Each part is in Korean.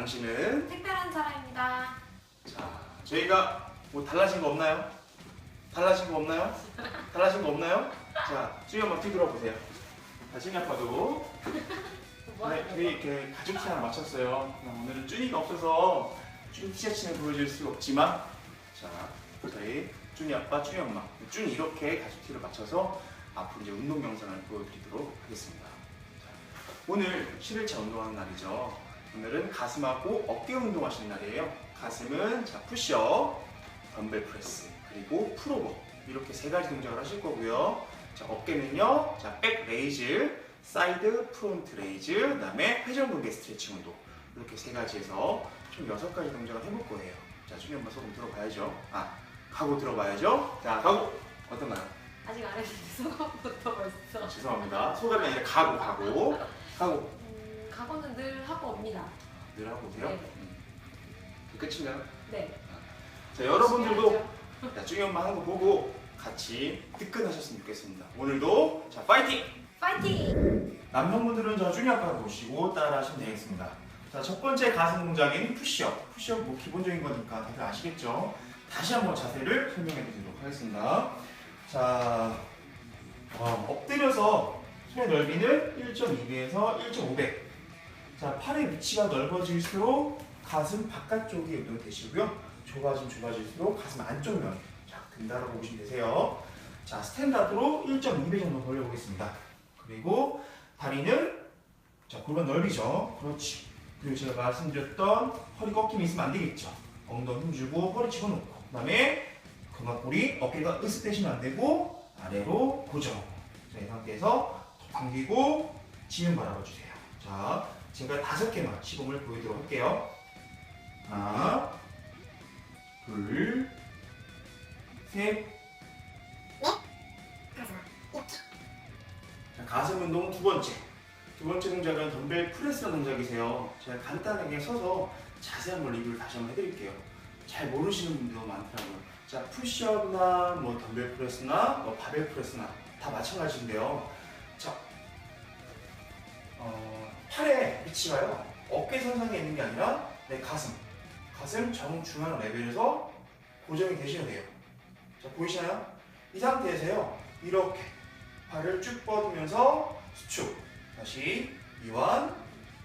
당신은 특별한 사람입니다. 자 저희가 뭐 달라진 거 없나요? 달라진 거 없나요? 달라진 거 없나요? 자 쭈이 한번 뒤돌아보세요. 자 쭈이 아빠도 뭐 네, 저희 이렇게 가족 티를 맞췄어요. 그냥 오늘은 쭈이가 없어서 쭈이 티셔츠는 보여줄 수 없지만 자 저희 쭈이 아빠, 쭈이 엄마 쭈이 이렇게 가족 티를 맞춰서 앞으로 이제 운동 영상을 보여드리도록 하겠습니다. 자, 오늘 11차 운동하는 날이죠. 오늘은 가슴하고 어깨 운동하시는 날이에요. 가슴은 자 푸시업, 덤벨 프레스, 그리고 풀오버 이렇게 세 가지 동작을 하실 거고요. 자 어깨는요, 자백 레이즈, 사이드 프론트 레이즈, 그다음에 회전 근개 스트레칭 운동 이렇게 세 가지에서 총 여섯 가지 동작을 해볼 거예요. 자 준이 엄마 소금 들어봐야죠. 아 각오 들어봐야죠. 자 각오 어떤가요? 아직 안 했는데 소감부터 벌써. 죄송합니다. 소감이 아니라 각오 각오 음, 각오는 늘 하고 옵니다. 늘 하고 오세요. 네. 음. 끝인가요? 네. 자 여러분들도 쭈이 엄마 하는 거 보고 같이 뜨끈하셨으면 좋겠습니다. 오늘도 자 파이팅! 파이팅! 남성분들은 저 쭈이 아빠 보시고 따라하시면 되겠습니다. 자, 첫 번째 가슴 동작인 푸시업. 푸시업 뭐 기본적인 거니까 다들 아시겠죠? 다시 한번 자세를 설명해 드리도록 하겠습니다. 자, 어, 엎드려서 손의 넓이는 1.2배에서 1.5배. 자, 팔의 위치가 넓어질수록 가슴 바깥쪽이 운동되시고요. 좁아지면 좁아질수록 가슴 안쪽면 자, 든다라고 보시면 되세요. 자, 스탠다드로 1.2배 정도 벌려보겠습니다. 그리고 다리는 자, 골반 넓이죠. 그렇지. 그리고 제가 말씀드렸던 허리 꺾임이 있으면 안 되겠죠. 엉덩이 힘주고 허리 집어넣고 그 다음에 견갑골이 어깨가 으스대시면 안 되고 아래로 고정. 자, 이 상태에서 더 당기고 지면 바라봐 주세요. 자, 제가 다섯 개만 시범을 보이도록 할게요. 하나, 둘, 셋, 자, 가슴 운동 두 번째. 두 번째 동작은 덤벨 프레스라는 동작이세요. 제가 간단하게 서서 자세히 한번 리뷰를 다시 한번 해드릴게요. 잘 모르시는 분들도 많더라고요. 자, 푸시업이나 뭐 덤벨 프레스나 뭐 바벨 프레스나 다 마찬가지인데요. 자, 어, 팔의 위치가요. 어깨 선상에 있는 게 아니라 내 가슴, 가슴 정중앙 레벨에서 고정이 되셔야 돼요. 자, 보이시나요? 이 상태에서요. 이렇게 발을 쭉 뻗으면서 수축 다시 이완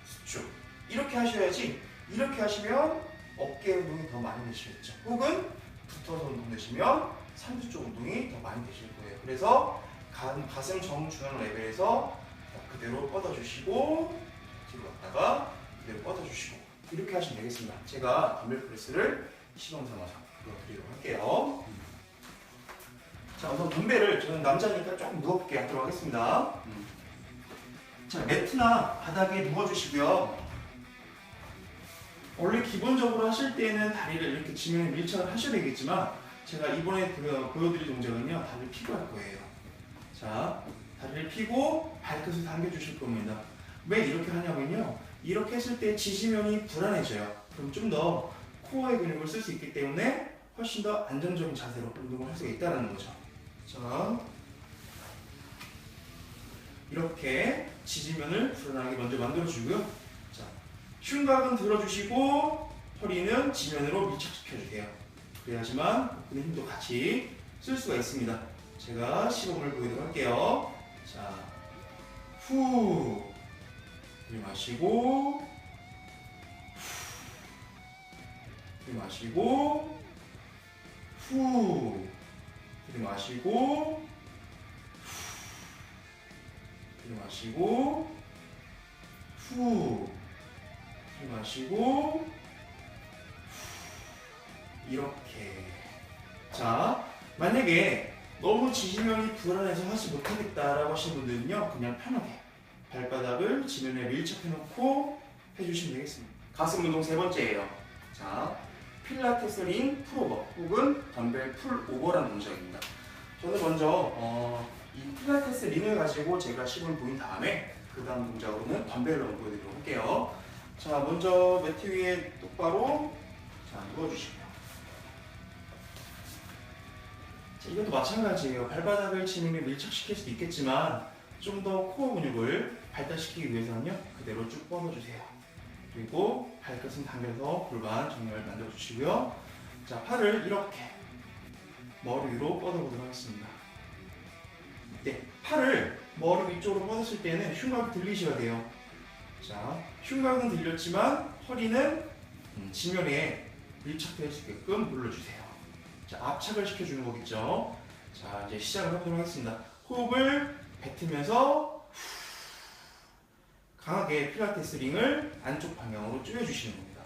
수축 이렇게 하셔야지 이렇게 하시면 어깨 운동이 더 많이 되시겠죠 혹은 붙어서 운동 되시면 상주 쪽 운동이 더 많이 되실 거예요 그래서 가, 가슴 정중앙 레벨에서 자, 그대로 뻗어주시고 뒤로 갔다가 그대로 뻗어주시고 이렇게 하시면 되겠습니다 제가 덤벨 프레스를 시범 삼아서 보여드리도록 할게요 자 우선 덤벨을 저는 남자니까 조금 무겁게 하도록 하겠습니다. 음. 자 매트나 바닥에 누워주시고요. 원래 기본적으로 하실 때는 다리를 이렇게 지면에 밀착을 하셔야 되겠지만 제가 이번에 그 보여드릴 동작은요 다리를 피고 할 거예요. 자 다리를 피고 발끝을 당겨주실 겁니다. 왜 이렇게 하냐면요 이렇게 했을 때 지지면이 불안해져요. 그럼 좀 더 코어의 근육을 쓸 수 있기 때문에 훨씬 더 안정적인 자세로 운동을 할 수가 있다는 거죠. 자, 이렇게 지지면을 불안하게 먼저 만들어주고요. 자, 흉곽은 들어주시고 허리는 지면으로 밀착시켜주세요. 그래야지만 복근의 힘도 같이 쓸 수가 있습니다. 제가 시범을 보이도록 할게요. 자, 후 들이 마시고 후 들이 마시고 후 들이 마시고 들이 마시고 후 들이 마시고 이렇게. 자 만약에 너무 지지면이 불안해서 하지 못하겠다라고 하시는 분들은요 그냥 편하게 발바닥을 지면에 밀착해 놓고 해주시면 되겠습니다 가슴 운동 세 번째예요 자 필라테스 링 풀오버 혹은 덤벨 풀오버라는 동작입니다. 저는 먼저 어, 이 필라테스 링을 가지고 제가 시범을 보인 다음에 그 다음 동작으로는 한번 보여드리도록 할게요. 자 먼저 매트 위에 똑바로 자 누워주시고요. 자, 이것도 마찬가지예요. 발바닥을 지면에 밀착시킬 수도 있겠지만 좀 더 코어 근육을 발달시키기 위해서는요 그대로 쭉 뻗어주세요. 그리고 발끝은 당겨서 골반 정렬 만들어 주시고요. 자, 팔을 이렇게 머리 위로 뻗어보도록 하겠습니다. 네, 팔을 머리 위쪽으로 뻗었을 때는 흉곽이 들리셔야 돼요. 자, 흉곽은 들렸지만 허리는 음, 지면에 밀착될 수 있게끔 눌러주세요. 자, 압착을 시켜주는 거겠죠. 자, 이제 시작을 해보도록 하겠습니다. 호흡을 뱉으면서 강하게 필라테스 링을 안쪽 방향으로 쪼여주시는 겁니다.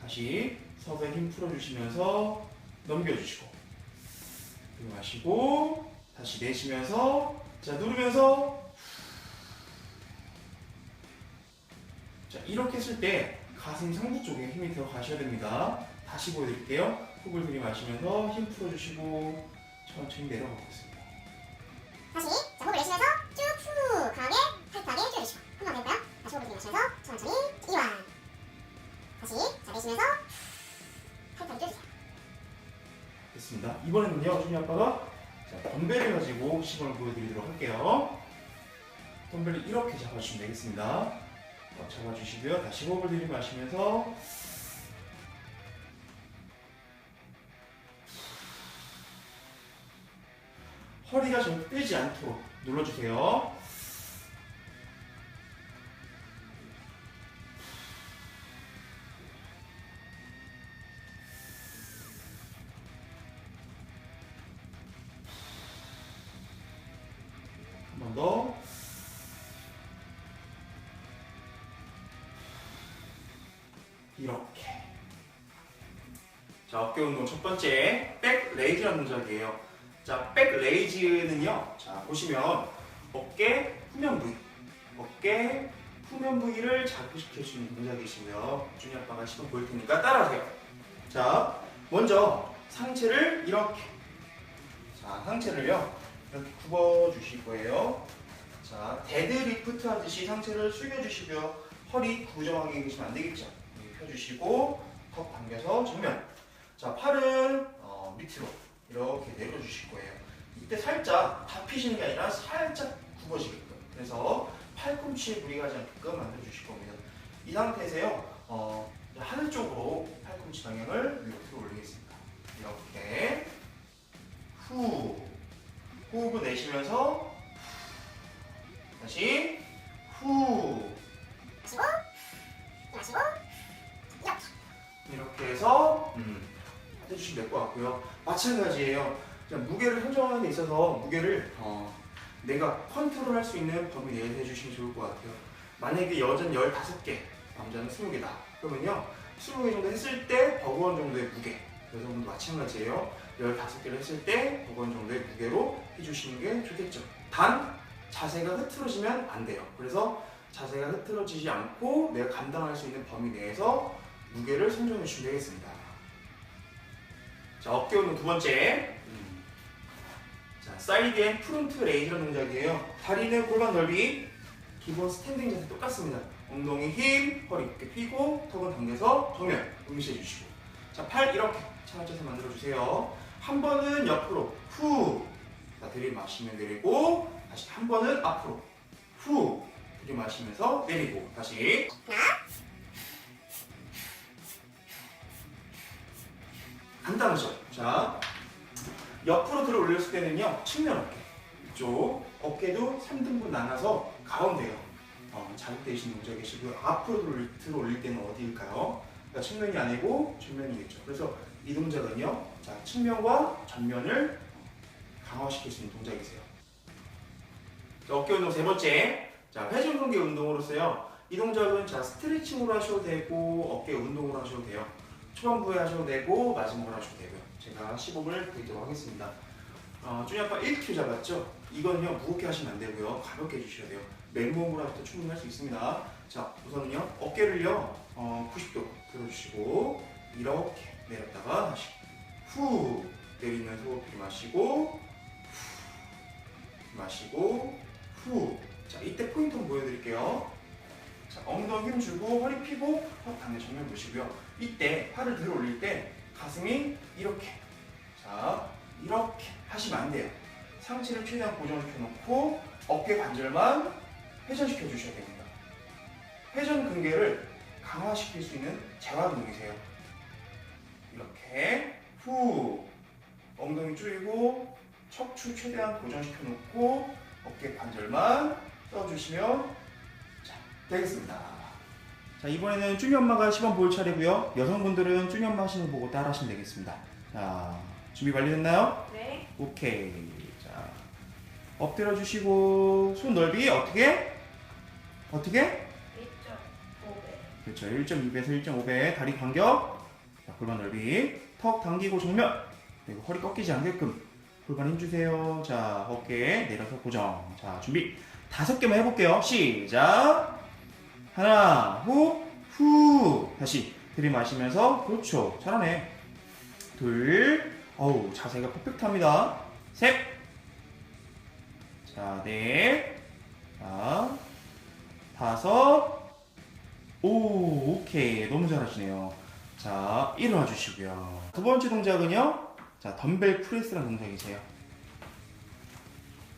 다시 서서 힘 풀어주시면서 넘겨주시고 들이마시고 다시 내쉬면서 자 누르면서 자 이렇게 했을 때 가슴 상부 쪽에 힘이 들어가셔야 됩니다. 다시 보여드릴게요. 호흡을 들이마시면서 힘 풀어주시고 천천히 내려가 보겠습니다. 준이 아빠가 자, 덤벨을 가지고 시범을 보여드리도록 할게요. 덤벨을 이렇게 잡아주시면 되겠습니다. 어, 잡아주시고요. 다시 호흡을 들이마시면서 허리가 절대 뜨지 않도록 눌러주세요. 이렇게. 자, 어깨 운동 첫 번째, 백 레이즈라는 동작이에요. 자, 백 레이즈는요, 자, 보시면 어깨 후면 부위, 어깨 후면 부위를 자극시켜주는 동작이시고요. 준이 아빠가 시범 보일 테니까 따라하세요. 자, 먼저 상체를 이렇게. 자, 상체를요, 이렇게 굽어 주실 거예요. 자, 데드리프트 하듯이 상체를 숙여주시고요. 허리 구정하게 계시면 안 되겠죠. 펴주시고 턱 당겨서 정면. 자, 팔은 어, 밑으로 이렇게 내려주실 거예요. 이때 살짝 다 피시는 게 아니라 살짝 굽어지게끔. 그래서 팔꿈치에 무리가 가지 않게끔 만들어 주실 겁니다. 이 상태에서요, 어, 하늘 쪽으로 팔꿈치 방향을 위로 올리겠습니다. 이렇게 후. 호흡을 내쉬면서 다시 후 마시고 마시고 이렇게 해서 음, 해주시면 될 것 같고요. 마찬가지예요. 자, 무게를 선정하는 데 있어서 무게를 어, 내가 컨트롤할 수 있는 범위 내에서 해주시면 좋을 것 같아요. 만약에 여자는 15개, 남자는 20개다. 그러면요, 20개 정도 했을 때 버거원 정도의 무게. 여성분도 마찬가지예요. 15개를 했을 때 버거원 정도의 무게로 해주시는 게 좋겠죠. 단, 자세가 흐트러지면 안 돼요. 그래서 자세가 흐트러지지 않고 내가 감당할 수 있는 범위 내에서 무게를 선정해 주시면 되겠습니다. 자, 어깨 운동 두 번째. 음. 자, 사이드 앤 프론트 레이즈라는 동작이에요. 다리는 골반 넓이, 기본 스탠딩 자세 똑같습니다. 엉덩이 힘, 허리 이렇게 펴고, 턱은 당겨서 정면 응시해 주시고. 자, 팔 이렇게 차렷 자세 만들어 주세요. 한 번은 옆으로 후. 자, 들이마시면 내리고, 다시 한 번은 앞으로 후. 들이마시면서 내리고, 다시. 간단하죠? 자, 옆으로 들어 올렸을 때는요, 측면 어깨. 이쪽 어깨도 3등분 나눠서 가운데요. 어, 자극되시는 동작이시고요. 앞으로 들어 올릴, 들어 올릴 때는 어디일까요? 그러니까 측면이 아니고 전면이겠죠. 그래서 이 동작은요, 자, 측면과 전면을 강화시킬 수 있는 동작이세요. 자, 어깨 운동 세 번째. 자, 회전 근개 운동으로서요. 이 동작은 자, 스트레칭으로 하셔도 되고, 어깨 운동으로 하셔도 돼요. 초반부에 하셔도 되고 마지막으로 하셔도 되고요. 제가 시범을 보이도록 하겠습니다. 어, 준이 아빠 1kg 잡았죠? 이거는요 무겁게 하시면 안 되고요. 가볍게 해주셔야 돼요. 맨몸으로 하셔도 충분히 할 수 있습니다. 자 우선은요 어깨를요 어, 90도 들어주시고 이렇게 내렸다가 다시 후 내리면서 호흡 들이마시고 후 마시고 후. 자 이때 포인트 보여드릴게요. 자, 엉덩이 힘 주고 허리 펴고 턱 당겨 정면 보시고요. 이때 팔을 들어 올릴 때 가슴이 이렇게 자 이렇게 하시면 안 돼요. 상체를 최대한 고정시켜 놓고 어깨 관절만 회전시켜 주셔야 됩니다. 회전 근개를 강화시킬 수 있는 재활 운동이세요. 이렇게 후 엉덩이 줄이고 척추 최대한 고정시켜 놓고 어깨 관절만 떠주시면 자, 되겠습니다. 자 이번에는 쭈니 엄마가 시범 보일 차례고요. 여성분들은 쭈니 엄마 하시는 거 보고 따라 하시면 되겠습니다. 자 준비 완료됐나요? 네. 오케이. 자, 엎드려 주시고 손 넓이 어떻게? 어떻게? 1.5배. 그렇죠. 1.2배에서 1.5배 다리 간격. 자, 골반 넓이. 턱 당기고 정면. 그리고 허리 꺾이지 않게끔 골반 힘 주세요. 자, 어깨 내려서 고정. 자, 준비. 다섯 개만 해볼게요. 시작. 하나, 후, 후. 다시 들이마시면서 그렇죠. 잘하네. 둘, 어우 자세가 퍼펙트합니다. 셋, 자 넷, 자 다섯, 오 오케이 너무 잘하시네요. 자 일어나 주시고요. 두 번째 동작은요. 자 덤벨 프레스라는 동작이세요.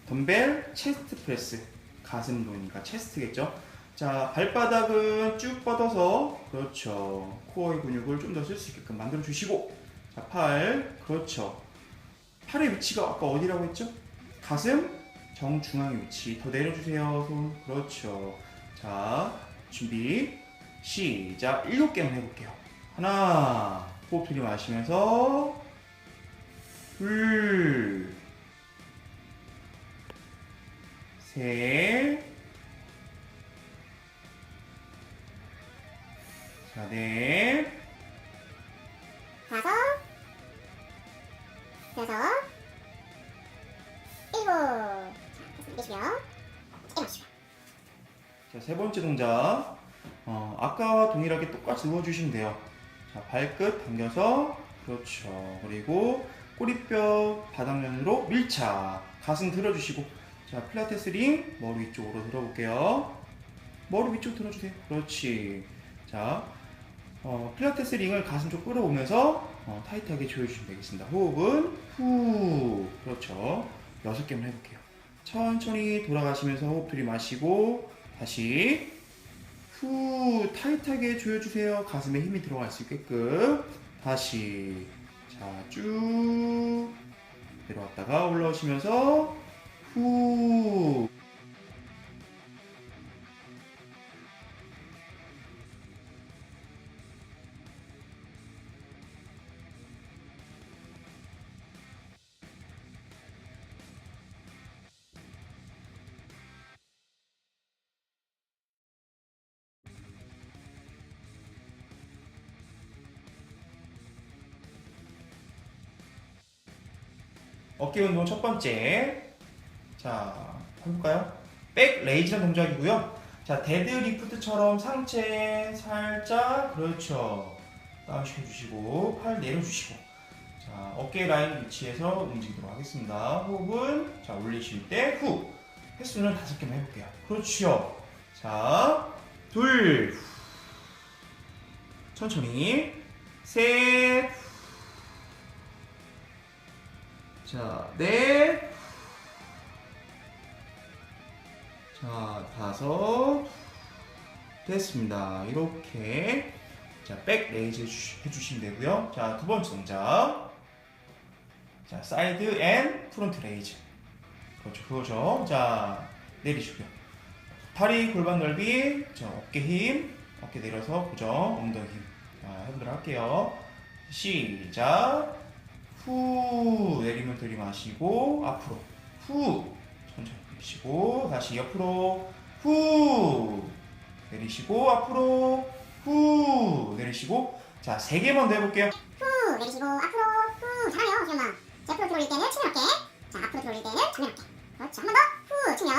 덤벨 체스트 프레스 가슴 운동이니까 체스트겠죠. 자 발바닥은 쭉 뻗어서 그렇죠. 코어의 근육을 좀 더 쓸 수 있게끔 만들어 주시고 자, 팔. 그렇죠. 팔의 위치가 아까 어디라고 했죠? 가슴 정중앙의 위치. 더 내려주세요. 손. 그렇죠. 자, 준비. 시작. 일곱 개만 해볼게요. 하나. 호흡 들이마시면서. 둘. 셋. 자, 넷. 다섯, 여섯, 일곱. 내쉬고요. 일어나시고. 자, 세 번째 동작. 어, 아까와 동일하게 똑같이 누워주시면 돼요. 자, 발끝 당겨서, 그렇죠. 그리고 꼬리뼈 바닥면으로 밀착. 가슴 들어주시고. 자, 필라테스 링, 머리 위쪽으로 들어볼게요. 머리 위쪽 들어주세요. 그렇지. 자, 어, 필라테스 링을 가슴 쪽 끌어오면서 어, 타이트하게 조여주시면 되겠습니다. 호흡은 후. 그렇죠. 여섯 개만 해볼게요. 천천히 돌아가시면서 호흡 들이마시고 다시 후 타이트하게 조여주세요. 가슴에 힘이 들어갈 수 있게끔 다시 자쭉 내려왔다가 올라오시면서 후 어깨 운동 첫 번째. 자, 해볼까요? 백 레이즈는 동작이고요. 자, 데드 리프트처럼 상체 살짝, 그렇죠. 다운 시켜주시고, 팔 내려주시고. 자, 어깨 라인 위치에서 움직이도록 하겠습니다. 호흡은, 자, 올리실 때 후. 횟수는 다섯 개만 해볼게요. 그렇죠. 자, 둘. 천천히. 셋. 자, 넷. 자, 다섯. 됐습니다. 이렇게. 자, 백 레이즈 해주- 해주시면 되고요. 자, 두 번째 동작. 자, 사이드 앤 프론트 레이즈. 그렇죠, 그거죠. 자, 내리시고요. 다리 골반 넓이. 자, 어깨 힘. 어깨 내려서 고정. 엉덩이 힘. 자, 해보도록 할게요. 시작. 후 내리면 들이마시고 앞으로 후 천천히 내리시고 다시 옆으로 후 내리시고 앞으로 후 내리시고 자 세 개만 더 해볼게요 후, 내리시고, 앞으로, 후. 지엄마. 자, 앞으로 들어올릴 때는 측면 어깨. 자, 앞으로 들어올릴 때는 정면 어깨. 그렇죠. 한 번 더. 후, 측면.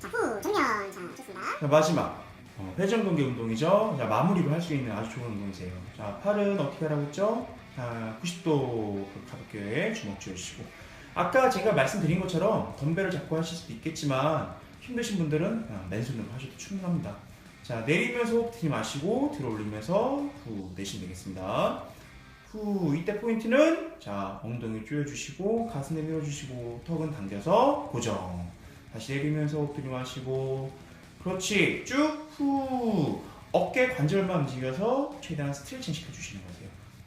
자, 후, 정면. 자, 좋습니다. 자 마지막 어, 회전 동계 운동이죠 자 마무리를 할수 있는 아주 좋은 운동이세요 자 팔은 어떻게 하라고 했죠 자 90도 가볍게 주먹 쥐어주시고. 아까 제가 말씀드린 것처럼 덤벨을 잡고 하실 수도 있겠지만 힘드신 분들은 맨손으로 하셔도 충분합니다. 자 내리면서 호흡 들이마시고 들어올리면서 후 내쉬면 되겠습니다. 후 이때 포인트는 자 엉덩이 조여주시고 가슴 내밀어주시고 턱은 당겨서 고정. 다시 내리면서 호흡 들이마시고. 그렇지 쭉 후. 어깨 관절만 움직여서 최대한 스트레칭 시켜주시는 거세요.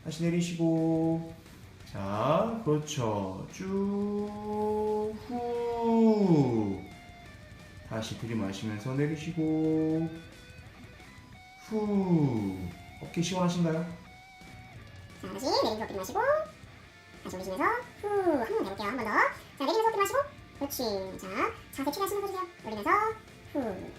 다시 내리시고 자 그렇죠 쭉 후. 다시 들이마시면서 내리시고 후 어깨 시원하신가요? 자, 다시 내리면서 들이마시고 다시 올리시면서 후한번 해볼게요. 한 번 더. 자, 내리면서 들이마시고 그렇지. 자, 자세 최대한 신경 써주세요. 올리면서 후.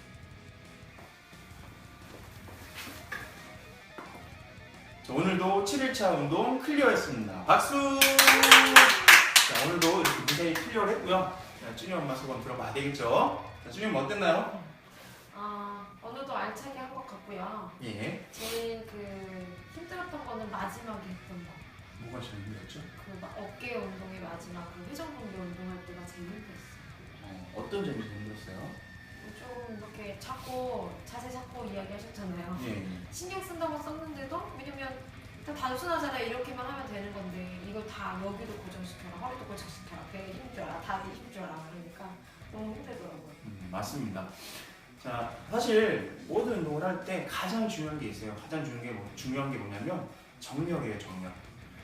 자, 오늘도 7일차 운동 클리어했습니다. 박수! 자, 오늘도 이렇게 무사히 클리어를 했고요. 자, 준이 엄마 소감 들어봐야 되겠죠? 자, 준이 엄마 어땠나요? 아, 오늘도 알차게 한 것 같고요. 예. 제일 그 힘들었던 거는 마지막에 했던 거. 뭐가 제일 힘들었죠? 그 마- 어깨 운동의 마지막 그 회전근개 운동할 때가 제일 힘들었어요. 어, 어떤 점이 제일 힘들었어요? 좀 이렇게 자꾸 자세 잡고 이야기하셨잖아요. 예. 신경 쓴다고 썼는데도 왜냐면 다 단순하잖아요. 이렇게만 하면 되는 건데 이거 다 여기도 고정시켜라, 허리도 고정시켜라, 배에 힘줘라, 다리 힘줘라 그러니까 너무 힘들더라고요. 음, 맞습니다. 자, 사실 모든 운동을 할 때 가장 중요한 게 있어요. 가장 중요한 게, 뭐, 중요한 게 뭐냐면 정렬이에요, 정렬.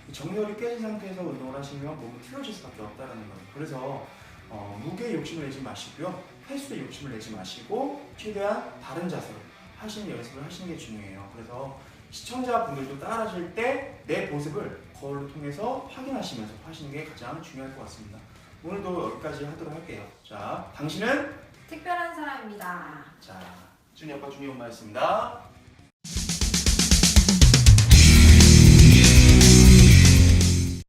이 정렬이 깨진 상태에서 운동을 하시면 몸이 틀어질 수밖에 없다는 거예요. 그래서 어, 무게에 욕심을 내지 마시고요. 횟수에 욕심을 내지 마시고 최대한 바른 자세로 하시는 연습을 하시는 게 중요해요. 그래서 시청자분들도 따라하실 때 내 모습을 거울을 통해서 확인하시면서 하시는 게 가장 중요할 것 같습니다. 오늘도 여기까지 하도록 할게요. 자, 당신은 특별한 사람입니다. 자, 준이 아빠 준이 엄마였습니다.